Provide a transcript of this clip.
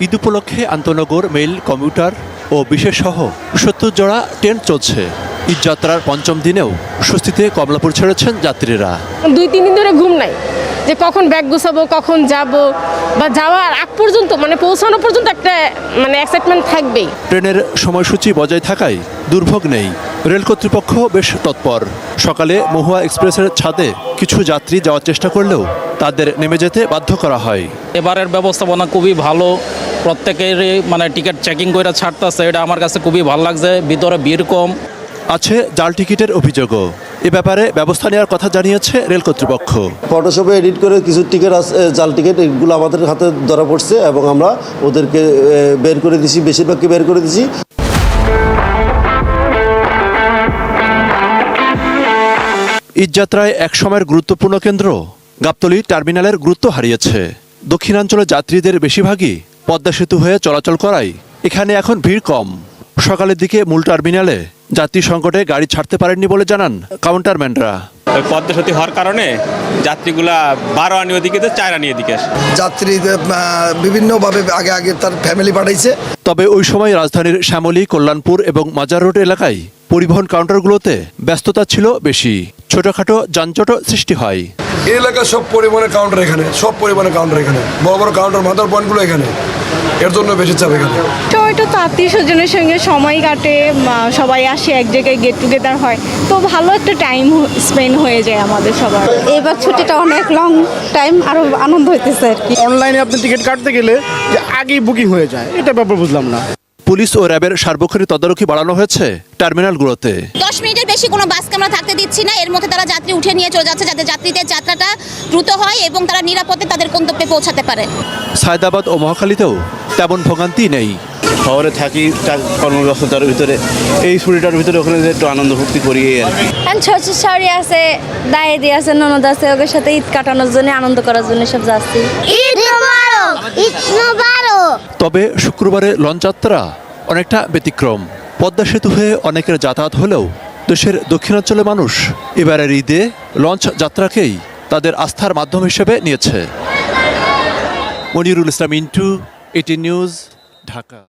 ঈদ উপলক্ষে আন্তনগর mail commutator ও বিশেষ সহ সত্তর জোড়া টেন্ট চলছে। ঈদযাত্রার পঞ্চম দিনেও স্বস্তিতে কমলাপুর ছেড়েছেন যাত্রীরা। দুই তিন দিন ধরে ঘুম নাই। যে কখন ব্যাগ গুছাবো কখন যাব বা যাওয়ার আগ পর্যন্ত মানে পৌঁছানো পর্যন্ত একটা মানে এক্সাইটমেন্ট থাকবেই। ট্রেনের সময়সূচি বজায় থাকায় দুর্ভোগ নেই। রেল কর্তৃপক্ষ বেশ তৎপর। সকালে মহুয়া এক্সপ্রেসের ছাদে কিছু যাত্রী যাওয়ার চেষ্টা করলেও তাদের নেমে যেতে বাধ্য করা হয়। এবারের ব্যবস্থাপনা খুবই ভালো। প্রত্যেকেরই মানে টিকিট চেকিং করে ছাড়তেছে এটা আমার কাছে খুবই ভালো লাগছে ভিতরে ভিড় কম। আছে জাল টিকিটের অভিযোগও। এ ব্যাপারে ব্যবস্থা নেওয়ার কথা জানিয়েছে রেল কর্তৃপক্ষ। ফটোশপে এডিট করে কিছু টিকিট আছে জাল টিকিট এগুলো আমাদের হাতে ধরা পড়ছে এবং আমরা ওদেরকে বের করে দিছি বেশিরভাগকে বের করে দিছি। ঈদযাত্রায় এক সময়ের গুরুত্বপূর্ণ কেন্দ্র গাবতলী টার্মিনালের গুরুত্ব হারিয়েছে। দক্ষিণাঞ্চলের যাত্রীদের বেশিরভাগই পদ্মা সেতু হয়ে চলাচল করায় এখানে এখন ভিড় কম। সকালের দিকে মূল টার্মিনালে যাত্রী সংকটে গাড়ি ছাড়তে পারেননি বলে জানান কাউন্টারম্যানরা। পদ্মা সেতু হওয়ার কারণে যাত্রীগুলা বারো আনি ওদিকে তো চার আনি এদিকে যাত্রী বিভিন্নভাবে আগে আগে তার ফ্যামিলি পাঠাইছে। তবে ওই সময় রাজধানীর শ্যামলী কল্যাণপুর এবং মাজার রোড এলাকায় পরিবহন কাউন্টারগুলোতে ব্যস্ততা ছিল বেশি। ছোটখাটো যানজটও সৃষ্টি হয়। এই এলাকার সব পরিমাণের কাউন্টার এখানে সব পরিমাণের কাউন্টার এখানে। বড় বড় কাউন্টার মাদার পয়েন্টগুলো এখানে। এর জন্য বেশি চাপ এখানে। ওইটা তো আত্মীয় স্বজনের সঙ্গে সময় কাটে সবাই আসে এক জায়গায় গেট টুগেদার হয়। তো ভালো একটা টাইম স্পেন্ড হয়ে যায় আমাদের সবার। এবার ছুটিটা অনেক লং টাইম আরও আনন্দ হইতেছে আর কি। অনলাইনে আপনি টিকিট কাটতে গেলে যে আগেই বুকিং হয়ে যায় এটা ব্যাপার বুঝলাম না। পুলিশ ও র্যাবের সার্বক্ষণিক তদারকি বাড়ানো হয়েছে টার্মিনালগুলোতে। দশ মিনিটের বেশি কোনো বাস আমরা থাকতে দিচ্ছি না। এর মধ্যে তারা যাত্রী উঠে নিয়ে চলে যাচ্ছে যাতে যাত্রীদের যাত্রাটা দ্রুত হয় এবং তারা নিরাপদে তাদের গন্তব্যে পৌঁছাতে পারে। সায়দাবাদ ও মহাখালীতেও তেমন ভোগান্তি নেই। শহরে থাকি কর্মব্যস্ততার ভিতরে এই ছুটিটার ভিতরে ওখানে যে একটু আনন্দ ভক্তি করি আর। ছোট শাড়ি আছে দায়েদি আছে ননদ আছে ওদের সাথে ঈদ কাটানোর জন্য আনন্দ করার জন্য সব যাচ্ছি। ঈদ ঈদ তবে শুক্রবারে লঞ্চ যাত্রা অনেকটা ব্যতিক্রম। পদ্মা সেতু হয়ে অনেকের যাতায়াত হলেও দেশের দক্ষিণাঞ্চলের মানুষ এবারের ঈদে লঞ্চ যাত্রাকেই তাদের আস্থার মাধ্যম হিসেবে নিয়েছে। মনিরুল ইসলাম, ইন্টু এটি নিউজ, ঢাকা।